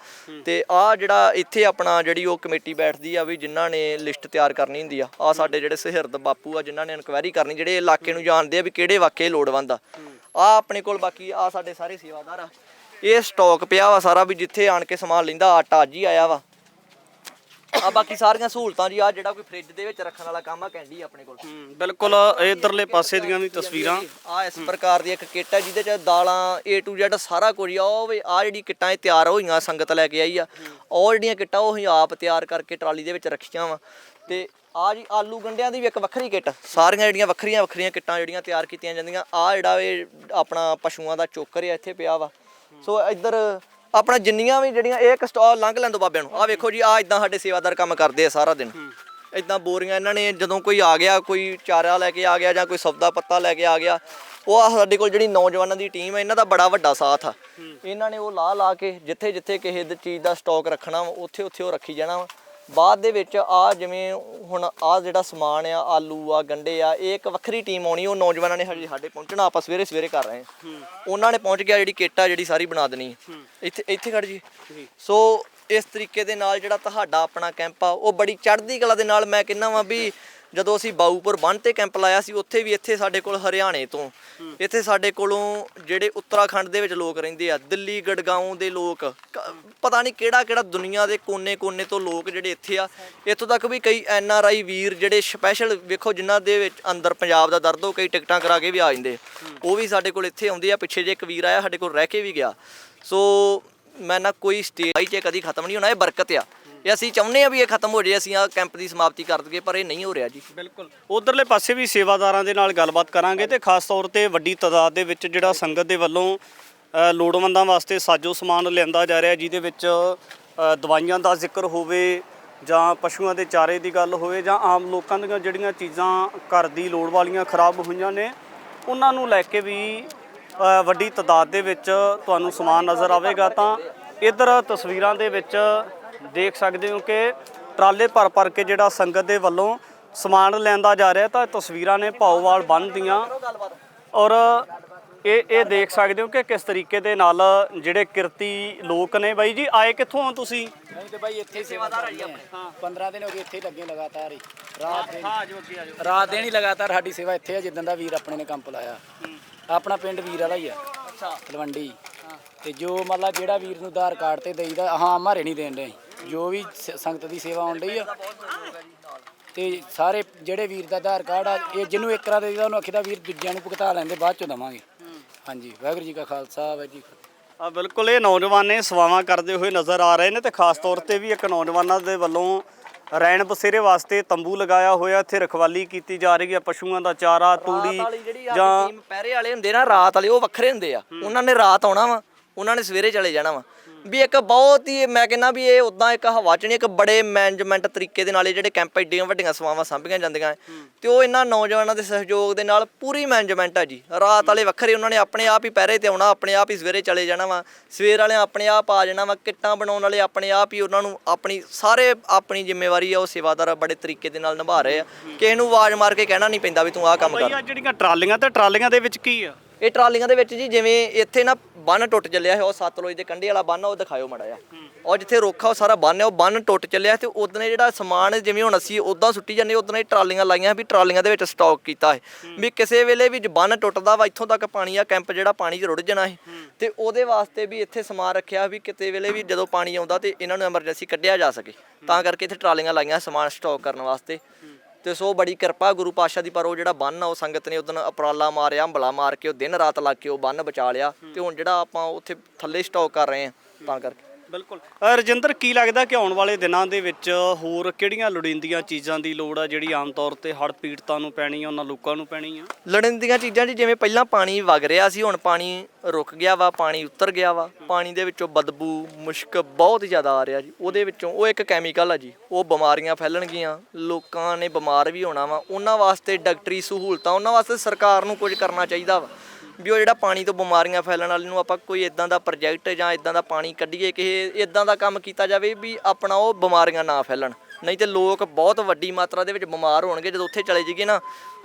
ਤੇ ਆ ਜਿਹੜਾ ਇੱਥੇ ਆਪਣਾ ਜਿਹੜੀ ਉਹ ਕਮੇਟੀ ਬੈਠਦੀ ਆ ਵੀ ਜਿਨ੍ਹਾਂ ਨੇ ਲਿਸਟ ਤਿਆਰ ਕਰਨੀ ਹੁੰਦੀ ਆ ਆ ਸਾਡੇ ਜਿਹੜੇ ਸਹਿਰਦ ਬਾਪੂ ਆ, ਜਿਨ੍ਹਾਂ ਨੇ ਇਨਕੁਆਇਰੀ ਕਰਨੀ, ਜਿਹੜੇ ਇਲਾਕੇ ਨੂੰ ਜਾਣਦੇ ਆ ਵੀ ਕਿਹੜੇ ਵਾਕੇ ਲੋੜਵੰਦ ਆ। ਆ ਆਪਣੇ ਕੋਲ ਬਾਕੀ ਆ ਸਾਡੇ ਸਾਰੇ ਸੇਵਾਦਾਰ ਆ। ਇਹ ਸਟਾਕ ਪਿਆ ਵਾ ਸਾਰਾ ਵੀ ਜਿੱਥੇ ਆਣ ਕੇ ਸਮਾਨ ਲੈਂਦਾ ਆਟਾ ਅੱਜ ਹੀ ਆਇਆ ਵਾ। ਆ ਬਾਕੀ ਸਾਰੀਆਂ ਸਹੂਲਤਾਂ ਜੀ ਆ ਜਿਹੜਾ ਕੋਈ ਫ੍ਰਿਜ ਦੇ ਵਿੱਚ ਰੱਖਣ ਵਾਲਾ ਕੰਮ ਆ ਕੈਂਡੀ ਆਪਣੇ ਕੋਲ। ਹੂੰ, ਬਿਲਕੁਲ ਇਧਰਲੇ ਪਾਸੇ ਦੀਆਂ ਵੀ ਤਸਵੀਰਾਂ। ਆ ਇਸ ਪ੍ਰਕਾਰ ਦੀ ਇੱਕ ਕਿੱਟ ਹੈ ਜਿਹਦੇ ਚ ਦਾਲਾਂ A to Z ਸਾਰਾ ਕੁਝ ਆ ਉਹ ਵੀ ਆ ਜਿਹੜੀ ਕਿੱਟਾਂ ਇਹ ਤਿਆਰ ਹੋਈਆਂ ਸੰਗਤ ਲੈ ਕੇ ਆਈ ਆ। ਉਹ ਜਿਹੜੀਆਂ ਕਿੱਟਾਂ ਉਹ ਅਸੀਂ ਆਪ ਤਿਆਰ ਕਰਕੇ ਟਰਾਲੀ ਦੇ ਵਿੱਚ ਰੱਖੀਆਂ ਵਾ। ਤੇ ਆ ਜੀ ਆਲੂ ਗੰਡਿਆਂ ਦੀ ਵੀ ਇੱਕ ਵੱਖਰੀ ਕਿੱਟ। ਸਾਰੀਆਂ ਜਿਹੜੀਆਂ ਵੱਖਰੀਆਂ ਵੱਖਰੀਆਂ ਕਿੱਟਾਂ ਜਿਹੜੀਆਂ ਤਿਆਰ ਕੀਤੀਆਂ ਜਾਂਦੀਆਂ ਆ ਜਿਹੜਾ ਇਹ ਆਪਣਾ ਪਸ਼ੂਆਂ ਦਾ ਚੋਕਰ ਆ ਇੱਥੇ ਪਿਆ ਵਾ। ਸੋ ਇੱਧਰ ਆਪਣਾ ਜਿੰਨੀਆਂ ਵੀ ਜਿਹੜੀਆਂ ਇਹ ਇੱਕ ਸਟਾਲ ਲੰਘ ਲੈਣ ਦੋ ਬਾਬਿਆਂ ਨੂੰ। ਆ ਵੇਖੋ ਜੀ ਆ ਇਦਾਂ ਸਾਡੇ ਸੇਵਾਦਾਰ ਕੰਮ ਕਰਦੇ ਆ ਸਾਰਾ ਦਿਨ। ਇਦਾਂ ਬੋਰੀਆਂ ਇਹਨਾਂ ਨੇ ਜਦੋਂ ਕੋਈ ਆ ਗਿਆ ਕੋਈ ਚਾਰਾ ਲੈ ਕੇ ਆ ਗਿਆ ਜਾਂ ਕੋਈ ਸੌਦਾ ਪੱਤਾ ਲੈ ਕੇ ਆ ਗਿਆ ਉਹ ਆ ਸਾਡੇ ਕੋਲ ਜਿਹੜੀ ਨੌਜਵਾਨਾਂ ਦੀ ਟੀਮ ਹੈ ਇਹਨਾਂ ਦਾ ਬੜਾ ਵੱਡਾ ਸਾਥ ਆ। ਇਹਨਾਂ ਨੇ ਉਹ ਲਾ ਲਾ ਕੇ ਜਿੱਥੇ ਜਿੱਥੇ ਕਿਸੇ ਚੀਜ਼ ਦਾ ਸਟਾਕ ਰੱਖਣਾ ਉੱਥੇ ਉੱਥੇ ਉਹ ਰੱਖੀ ਜਾਣਾ ਵਾ। ਬਾਅਦ ਦੇ ਵਿੱਚ ਆ ਜਿਵੇਂ ਹੁਣ ਆ ਜਿਹੜਾ ਸਮਾਨ ਆ ਆਲੂ ਆ ਗੰਡੇ ਆ ਇਹ ਇੱਕ ਵੱਖਰੀ ਟੀਮ ਆਉਣੀ ਉਹ ਨੌਜਵਾਨਾਂ ਨੇ ਹਜੇ ਸਾਡੇ ਪਹੁੰਚਣਾ ਆਪਾਂ ਸਵੇਰੇ ਸਵੇਰੇ ਕਰ ਰਹੇ ਹਾਂ। ਉਹਨਾਂ ਨੇ ਪਹੁੰਚ ਗਿਆ ਜਿਹੜੀ ਕਿੱਟ ਆ ਜਿਹੜੀ ਸਾਰੀ ਬਣਾ ਦੇਣੀ। ਇੱਥੇ ਇੱਥੇ ਖੜ ਜੀ। ਸੋ ਇਸ ਤਰੀਕੇ ਦੇ ਨਾਲ ਜਿਹੜਾ ਤੁਹਾਡਾ ਆਪਣਾ ਕੈਂਪ ਆ ਉਹ ਬੜੀ ਚੜ੍ਹਦੀ ਕਲਾ ਦੇ ਨਾਲ ਮੈਂ ਕਹਿੰਦਾ ਵਾਂ ਵੀ ਜਦੋਂ ਅਸੀਂ ਬਾਊਪੁਰ ਬੰਨ ਤੇ ਕੈਂਪ ਲਾਇਆ ਸੀ, ਉੱਥੇ ਵੀ ਇੱਥੇ ਸਾਡੇ ਕੋਲ ਹਰਿਆਣੇ ਤੋਂ। ਇੱਥੇ ਸਾਡੇ ਕੋਲੋਂ ਜਿਹੜੇ ਉੱਤਰਾਖੰਡ ਦੇ ਵਿੱਚ ਲੋਕ ਰਹਿੰਦੇ ਆ, ਦਿੱਲੀ, ਗੜਗਾਉਂ ਦੇ ਲੋਕ, ਕ- ਪਤਾ ਨਹੀਂ ਕਿਹੜਾ ਕਿਹੜਾ ਦੁਨੀਆ ਦੇ ਕੋਨੇ-ਕੋਨੇ ਤੋਂ ਲੋਕ ਜਿਹੜੇ ਇੱਥੇ ਆ। ਇੱਥੋਂ ਤੱਕ ਵੀ ਕਈ ਐਨ ਆਰ ਆਈ ਵੀਰ ਜਿਹੜੇ ਸਪੈਸ਼ਲ ਵੇਖੋ ਜਿਨ੍ਹਾਂ ਦੇ ਵਿੱਚ ਅੰਦਰ ਪੰਜਾਬ ਦਾ ਦਰਦ ਹੋ, ਕਈ ਟਿਕਟਾਂ ਕਰਾ ਕੇ ਵੀ ਆ ਜਾਂਦੇ। ਉਹ ਵੀ ਸਾਡੇ ਕੋਲ ਇੱਥੇ ਆਉਂਦੇ ਆ, ਪਿੱਛੇ ਜੇ ਇੱਕ ਵੀਰ ਆਇਆ, ਸਾਡੇ ਕੋਲ ਰਹਿ ਕੇ ਵੀ ਗਿਆ। ਸੋ ਮੈਂ ਨਾ ਕੋਈ ਸਟੇਜ ਆਈ 'ਚ ਕਦੀ ਖਤਮ ਨਹੀਂ ਹੋਣਾ, ਇਹ ਬਰਕਤ ਆ। ਇਹ ਅਸੀਂ ਚਾਹੁੰਦੇ ਆ ਵੀ ਇਹ ਖਤਮ ਹੋ ਜਾਏ, ਅਸੀਂ ਆ ਕੈਂਪ ਦੀ ਸਮਾਪਤੀ ਕਰ ਦਈਏ, ਪਰ ਇਹ ਨਹੀਂ ਹੋ ਰਿਹਾ ਜੀ। ਬਿਲਕੁਲ। ਉਧਰਲੇ ਪਾਸੇ ਵੀ ਸੇਵਾਦਾਰਾਂ ਦੇ ਨਾਲ ਗੱਲਬਾਤ ਕਰਾਂਗੇ ਤੇ ਖਾਸ ਤੌਰ ਤੇ ਵੱਡੀ ਤਾਦਾਦ ਦੇ ਵਿੱਚ ਜਿਹੜਾ ਸੰਗਤ ਦੇ ਵੱਲੋਂ ਲੋੜਵੰਦਾਂ ਵਾਸਤੇ ਸਾਜੋ ਸਮਾਨ ਲਿਆਂਦਾ ਜਾ ਰਿਹਾ, ਜਿਹਦੇ ਵਿੱਚ ਦਵਾਈਆਂ ਦਾ ਜ਼ਿਕਰ ਹੋਵੇ ਜਾਂ ਪਸ਼ੂਆਂ ਦੇ ਚਾਰੇ ਦੀ ਗੱਲ ਹੋਵੇ ਜਾਂ ਆਮ ਲੋਕਾਂ ਦੀਆਂ ਜਿਹੜੀਆਂ ਚੀਜ਼ਾਂ ਘਰ ਦੀ ਲੋੜ ਵਾਲੀਆਂ ਖਰਾਬ ਹੋਈਆਂ ਨੇ, ਉਹਨਾਂ ਨੂੰ ਲੈ ਕੇ ਵੀ ਵੱਡੀ ਤਾਦਾਦ ਦੇ ਵਿੱਚ ਤੁਹਾਨੂੰ ਸਮਾਨ ਨਜ਼ਰ ਆਵੇਗਾ। ਤਾਂ ਇਧਰ ਤਸਵੀਰਾਂ ਦੇ ਵਿੱਚ ਦੇਖ ਸਕਦੇ ਹੋ ਕਿ ਟਰਾਲੇ ਭਰ ਭਰ ਕੇ ਜਿਹੜਾ ਸੰਗਤ ਦੇ ਵੱਲੋਂ ਸਮਾਨ ਲੈਂਦਾ ਜਾ ਰਿਹਾ ਤਾਂ ਤਸਵੀਰਾਂ ਨੇ ਭਾਓਵਾਲ ਬੰਨ੍ਹ ਦੀਆਂ। ਔਰ ਇਹ ਇਹ ਦੇਖ ਸਕਦੇ ਹੋ ਕਿ ਕਿਸ ਤਰੀਕੇ ਦੇ ਨਾਲ ਜਿਹੜੇ ਕਿਰਤੀ ਲੋਕ ਨੇ ਬਾਈ ਜੀ ਆਏ ਕਿੱਥੋਂ ਹੋ ਤੁਸੀਂ? ਨਹੀਂ ਤੇ ਬਾਈ ਇੱਥੇ ਹੀ ਸੇਵਾਦਾਰ ਆਈ ਆਪਣੇ। 15 ਦਿਨ ਹੋ ਗਏ ਇੱਥੇ ਹੀ ਲੱਗੇ ਲਗਾਤਾਰ ਹੀ। ਰਾਤ ਦਿਨ ਆਜੋ ਅੱਗੇ ਆਜੋ ਰਾਤ ਦਿਨ ਹੀ ਲਗਾਤਾਰ ਸਾਡੀ ਸੇਵਾ ਇੱਥੇ ਹੈ ਜਿੱਦਾਂ ਦਾ ਵੀਰ ਆਪਣੇ ਨੇ ਕੰਪ ਲਾਇਆ ਆਪਣਾ ਪਿੰਡ ਵੀਰ ਵਾਲਾ ਹੀ ਆ। ਅੱਛਾ। ਤਲਵੰਡੀ। ਤੇ ਜੋ ਮਤਲਬ ਜਿਹੜਾ ਵੀਰ ਨੂੰ ਆਧਾਰ ਕਾਰਡ ਤੇ ਦੇਈਦਾ ਹਾਂ ਮਾਰੇ ਨਹੀਂ ਦੇਣ ਦੇ ਜੋ ਵੀ ਸ- ਸੰਗਤ ਦੀ ਸੇਵਾ ਆਉਣ ਡਈ ਆ। ਤੇ ਸਾਰੇ ਜਿਹੜੇ ਵੀਰ ਦਾ ਆਧਾਰ ਕਾਰਡ ਆ ਇਹ ਜਿਹਨੂੰ ਇੱਕ ਰਾ ਦੇਈਦਾ ਉਹਨੂੰ ਆਖੀਦਾ ਵੀਰ ਦੂਜਿਆਂ ਨੂੰ ਭੁਗਤਾ ਲੈਂਦੇ ਬਾਅਦ ਚੋਂ ਦਵਾਂਗੇ। ਹਾਂਜੀ ਵਾਹਿਗੁਰੂ ਜੀ ਕਾ ਖਾਲਸਾ ਵਾਹਿਗੁਰੂ ਜੀ ਕੀ ਫਤਿਹ। ਆ ਬਿਲਕੁਲ ਇਹ ਨੌਜਵਾਨ ਨੇ ਸੇਵਾਵਾਂ ਕਰਦੇ ਹੋਏ ਨਜ਼ਰ ਆ ਰਹੇ ਨੇ ਤੇ ਖਾਸ ਤੌਰ ਤੇ ਵੀ ਇੱਕ ਨੌਜਵਾਨਾਂ ਦੇ ਵੱਲੋਂ ਰਹਿਣ ਬਸੇਰੇ ਵਾਸਤੇ ਤੰਬੂ ਲਗਾਇਆ ਹੋਇਆ ਇੱਥੇ ਰਖਵਾਲੀ ਕੀਤੀ ਜਾ ਰਹੀ ਹੈ ਪਸ਼ੂਆਂ ਦਾ ਚਾਰਾ ਤੂੜੀ ਰਾਤ ਵਾਲੀ ਜਿਹੜੀ ਜਾਂ ਟੀਮ ਪਹਿਰੇ ਵਾਲੇ ਹੁੰਦੇ ਨਾ ਰਾਤ ਵਾਲੇ ਉਹ ਵੱਖਰੇ ਹੁੰਦੇ ਆ। ਉਹਨਾਂ ਨੇ ਰਾਤ ਆਉਣਾ ਵਾ ਉਹਨਾਂ ਨੇ ਸਵੇਰੇ ਚਲੇ ਜਾਣਾ ਵਾ। ਵੀ ਇੱਕ ਬਹੁਤ ਹੀ ਮੈਂ ਕਹਿੰਦਾ ਵੀ ਇਹ ਉਦਾਂ ਇੱਕ ਹਵਾ ਚ ਨਹੀਂ ਇੱਕ ਬੜੇ ਮੈਨੇਜਮੈਂਟ ਤਰੀਕੇ ਦੇ ਨਾਲ ਇਹ ਜਿਹੜੇ ਕੈਂਪ ਏਡੀਆਂ ਵੱਡੀਆਂ ਸਵਾਵਾਂ ਸਾਂਭੀਆਂ ਜਾਂਦੀਆਂ। ਤੇ ਉਹ ਇਹਨਾਂ ਨੌਜਵਾਨਾਂ ਦੇ ਸਹਿਯੋਗ ਦੇ ਨਾਲ ਪੂਰੀ ਮੈਨੇਜਮੈਂਟ ਆ ਜੀ। ਰਾਤ ਵਾਲੇ ਵੱਖਰੇ ਉਹਨਾਂ ਨੇ ਆਪਣੇ ਆਪ ਹੀ ਪਹਿਰੇ ਤੇ ਆਉਣਾ ਆਪਣੇ ਆਪ ਹੀ ਸਵੇਰੇ ਚਲੇ ਜਾਣਾ ਵਾ। ਸਵੇਰ ਵਾਲੇ ਆਪਣੇ ਆਪ ਆ ਜਾਣਾ ਵਾ ਕਿੱਟਾਂ ਬਣਾਉਣ ਵਾਲੇ ਆਪਣੇ ਆਪ ਹੀ ਉਹਨਾਂ ਨੂੰ ਆਪਣੀ ਸਾਰੇ ਆਪਣੀ ਜ਼ਿੰਮੇਵਾਰੀ ਆ ਉਹ ਸੇਵਾਦਾਰ ਬੜੇ ਤਰੀਕੇ ਦੇ ਨਾਲ ਨਿਭਾ ਰਹੇ ਆ। ਕਿਸੇ ਨੂੰ ਆਵਾਜ਼ ਮਾਰ ਕੇ ਕਹਿਣਾ ਨਹੀਂ ਪੈਂਦਾ ਵੀ ਤੂੰ ਆਹ ਕੰਮ ਕਰ। ਜਿਹੜੀਆਂ ਟਰਾਲੀਆਂ ਤੇ ਟਰਾਲੀਆਂ ਦੇ ਵਿੱਚ ਕੀ ਆ? ਇਹ ਟਰਾਲੀਆਂ ਦੇ ਵਿੱਚ ਜੀ ਜਿਵੇਂ ਇੱਥੇ ਨਾ ਬੰਨ ਟੁੱਟ ਚੱਲਿਆ ਹੈ ਉਹ ਸਤਲੁਜ ਦੇ ਕੰਢੇ ਵਾਲਾ ਬੰਨ ਆ, ਉਹ ਦਿਖਾਇਓ ਮੜਾ ਜਾ ਉਹ ਜਿੱਥੇ ਰੋਖਾ ਉਹ ਸਾਰਾ ਬੰਨ ਹੈ ਉਹ ਬੰਨ ਟੁੱਟ ਚੱਲਿਆ ਤੇ ਉਦੋਂ ਜਿਹੜਾ ਸਮਾਨ ਜਿਵੇਂ ਹੁਣ ਅਸੀਂ ਉਦਾਂ ਸੁੱਟੀ ਜਾਂਦੇ ਉਦੋਂ ਹੀ ਟਰਾਲੀਆਂ ਲਾਈਆਂ ਵੀ ਟਰਾਲੀਆਂ ਦੇ ਵਿੱਚ ਸਟਾਕ ਕੀਤਾ ਹੈ। ਵੀ ਕਿਸੇ ਵੇਲੇ ਵੀ ਬੰਨ ਟੁੱਟਦਾ ਵਾ ਇੱਥੋਂ ਤੱਕ ਪਾਣੀ ਆ ਕੈਂਪ ਜਿਹੜਾ ਪਾਣੀ 'ਚ ਰੁੜ ਜਾਣਾ ਹੈ। ਤੇ ਉਹਦੇ ਵਾਸਤੇ ਵੀ ਇੱਥੇ ਸਮਾਨ ਰੱਖਿਆ ਵੀ ਕਿਤੇ ਵੇਲੇ ਵੀ ਜਦੋਂ ਪਾਣੀ ਆਉਂਦਾ ਤੇ ਇਹਨਾਂ ਨੂੰ ਐਮਰਜੈਂਸੀ ਕੱਢਿਆ ਜਾ ਸਕੇ। ਤਾਂ ਕਰਕੇ ਇੱਥੇ ਟਰਾਲੀਆਂ ਲਾਈਆਂ ਸਮਾਨ ਸਟਾਕ ਕਰਨ ਵਾਸਤੇ। ਤੇ ਸੋ ਬੜੀ ਕਿਰਪਾ ਗੁਰੂ ਪਾਤਸ਼ਾਹ ਦੀ, ਪਰ ਉਹ ਜਿਹੜਾ ਬੰਨ ਆ, ਉਹ ਸੰਗਤ ਨੇ ਉਦੋਂ ਅਪਰਾਲਾ ਮਾਰਿਆ, ਅੰਬਲਾ ਮਾਰ ਕੇ, ਉਹ ਦਿਨ ਰਾਤ ਲਾ ਕੇ ਉਹ ਬੰਨ ਬਚਾ ਲਿਆ ਤੇ ਹੁਣ ਜਿਹੜਾ ਆਪਾਂ ਉੱਥੇ ਥੱਲੇ ਸਟਾਕ ਕਰ ਰਹੇ ਆ ਤਾਂ ਕਰਕੇ। ਬਿਲਕੁਲ। ਅ, ਰਜਿੰਦਰ ਕੀ ਲੱਗਦਾ ਕਿ ਆਉਣ ਵਾਲੇ ਦਿਨਾਂ ਦੇ ਵਿੱਚ ਹੋਰ ਕਿਹੜੀਆਂ ਲੋੜੀਂਦੀਆਂ ਚੀਜ਼ਾਂ ਦੀ ਲੋੜ ਆ ਜਿਹੜੀ ਆਮ ਤੌਰ ਤੇ ਹੜ੍ਹ ਪੀੜਤਾਂ ਨੂੰ ਪੈਣੀ ਆ ਉਹਨਾਂ ਲੋਕਾਂ ਨੂੰ ਪੈਣੀ ਆ? ਲੋੜੀਂਦੀਆਂ ਚੀਜ਼ਾਂ ਜੀ ਜਿਵੇਂ ਪਹਿਲਾਂ ਪਾਣੀ ਵਗ ਰਿਹਾ ਸੀ ਹੁਣ ਪਾਣੀ ਰੁਕ ਗਿਆ ਵਾ ਪਾਣੀ ਉਤਰ ਗਿਆ ਵਾ। ਪਾਣੀ ਦੇ ਵਿੱਚੋਂ ਬਦਬੂ ਮੁਸ਼ਕ ਬਹੁਤ ਜ਼ਿਆਦਾ ਆ ਰਿਹਾ ਜੀ। ਉਹਦੇ ਵਿੱਚੋਂ ਉਹ ਇੱਕ ਕੈਮੀਕਲ ਆ ਜੀ ਉਹ ਬਿਮਾਰੀਆਂ ਫੈਲਣਗੀਆਂ ਲੋਕਾਂ ਨੇ ਬਿਮਾਰ ਵੀ ਹੋਣਾ ਵਾ। ਉਹਨਾਂ ਵਾਸਤੇ ਡਾਕਟਰੀ ਸਹੂਲਤਾਂ ਉਹਨਾਂ ਵਾਸਤੇ ਸਰਕਾਰ ਨੂੰ ਕੁਝ ਕਰਨਾ ਚਾਹੀਦਾ ਵਾ। ਵੀ ਉਹ ਜਿਹੜਾ ਪਾਣੀ ਤੋਂ ਬਿਮਾਰੀਆਂ ਫੈਲਣ ਵਾਲੇ ਨੂੰ ਆਪਾਂ ਕੋਈ ਇਦਾਂ ਦਾ ਪ੍ਰੋਜੈਕਟ ਜਾਂ ਇਦਾਂ ਦਾ ਪਾਣੀ ਕੱਢੀਏ ਕਿ ਇਦਾਂ ਦਾ ਕੰਮ ਕੀਤਾ ਜਾਵੇ ਵੀ ਆਪਣਾ ਉਹ ਬਿਮਾਰੀਆਂ ਨਾ ਫੈਲਣ। ਨਹੀਂ ਤੇ ਲੋਕ ਬਹੁਤ ਵੱਡੀ ਮਾਤਰਾ ਦੇ ਵਿੱਚ ਬਿਮਾਰ ਹੋਣਗੇ ਜਦੋਂ ਉੱਥੇ ਚਲੇ ਜਾਈਏ ਨਾ,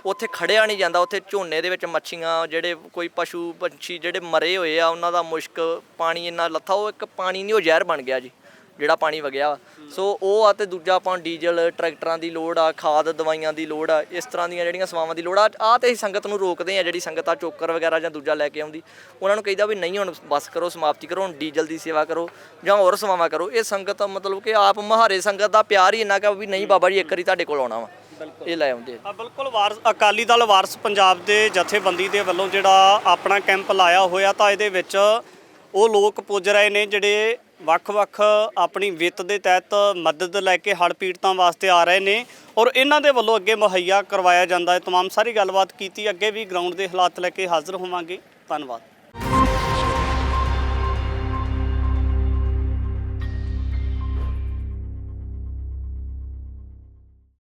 ਉੱਥੇ ਖੜਿਆ ਨਹੀਂ ਜਾਂਦਾ, ਉੱਥੇ ਝੋਨੇ ਦੇ ਵਿੱਚ ਮੱਛੀਆਂ, ਜਿਹੜੇ ਕੋਈ ਪਸ਼ੂ ਪੰਛੀ ਜਿਹੜੇ ਮਰੇ ਹੋਏ ਆ, ਉਹਨਾਂ ਦਾ ਮੁਸ਼ਕ, ਪਾਣੀ ਇੰਨਾ ਲੱਥਾ, ਉਹ ਇੱਕ ਪਾਣੀ ਨਹੀਂ, ਉਹ ਜ਼ਹਿਰ ਬਣ ਗਿਆ ਜੀ। ਜਿਹੜਾ ਪਾਣੀ ਵਗਿਆ ਵਾ। ਸੋ ਉਹ ਆ ਤੇ ਦੂਜਾ ਆਪਾਂ ਡੀਜ਼ਲ ਟਰੈਕਟਰਾਂ ਦੀ ਲੋੜ ਆ ਖਾਦ ਦਵਾਈਆਂ ਦੀ ਲੋੜ ਆ ਇਸ ਤਰ੍ਹਾਂ ਦੀਆਂ ਜਿਹੜੀਆਂ ਸੇਵਾਵਾਂ ਦੀ ਲੋੜ ਆ। ਆ ਤੇ ਅਸੀਂ ਸੰਗਤ ਨੂੰ ਰੋਕਦੇ ਆ ਜਿਹੜੀ ਸੰਗਤ ਆ ਚੋਕਰ ਵਗੈਰਾ ਜਾਂ ਦੂਜਾ ਲੈ ਕੇ ਆਉਂਦੀ ਉਹਨਾਂ ਨੂੰ ਕਹੀਦਾ ਵੀ ਨਹੀਂ ਹੁਣ ਬਸ ਕਰੋ ਸਮਾਪਤੀ ਕਰੋ ਹੁਣ ਡੀਜ਼ਲ ਦੀ ਸੇਵਾ ਕਰੋ ਜਾਂ ਹੋਰ ਸੇਵਾਵਾਂ ਕਰੋ। ਇਹ ਸੰਗਤ ਮਤਲਬ ਕਿ ਆਪ ਮਹਾਰੇ ਸੰਗਤ ਦਾ ਪਿਆਰ ਹੀ ਇੰਨਾ ਕਿ ਵੀ ਨਹੀਂ ਬਾਬਾ ਜੀ ਇੱਕ ਵਾਰੀ ਤੁਹਾਡੇ ਕੋਲ ਆਉਣਾ ਵਾ। ਇਹ ਲੈ ਆਉਂਦੇ ਆ ਬਿਲਕੁਲ ਵਾਰਸ ਅਕਾਲੀ ਦਲ ਵਾਰਸ ਪੰਜਾਬ ਦੇ ਜਥੇਬੰਦੀ ਦੇ ਵੱਲੋਂ ਜਿਹੜਾ ਆਪਣਾ ਕੈਂਪ ਲਾਇਆ ਹੋਇਆ ਤਾਂ ਇਹਦੇ ਵਿੱਚ ਉਹ ਲੋਕ ਪੁੱਜ ਰਹੇ ਨੇ ਜਿਹੜੇ ਵੱਖ-ਵੱਖ ਆਪਣੀ ਵਿੱਤ ਦੇ ਤਹਿਤ ਮਦਦ ਲੈ ਕੇ ਹੜ੍ਹ ਪੀੜਤਾਂ ਵਾਸਤੇ ਆ ਰਹੇ ਨੇ ਔਰ ਇਹਨਾਂ ਦੇ ਵੱਲੋਂ ਅੱਗੇ ਮੁਹੱਈਆ ਕਰਵਾਇਆ ਜਾਂਦਾ ਹੈ तमाम ਸਾਰੀ ਗੱਲਬਾਤ ਕੀਤੀ ਅੱਗੇ ਵੀ ਗਰਾਊਂਡ ਦੇ ਹਾਲਾਤ ਲੈ ਕੇ ਹਾਜ਼ਰ ਹੋਵਾਂਗੇ ਧੰਨਵਾਦ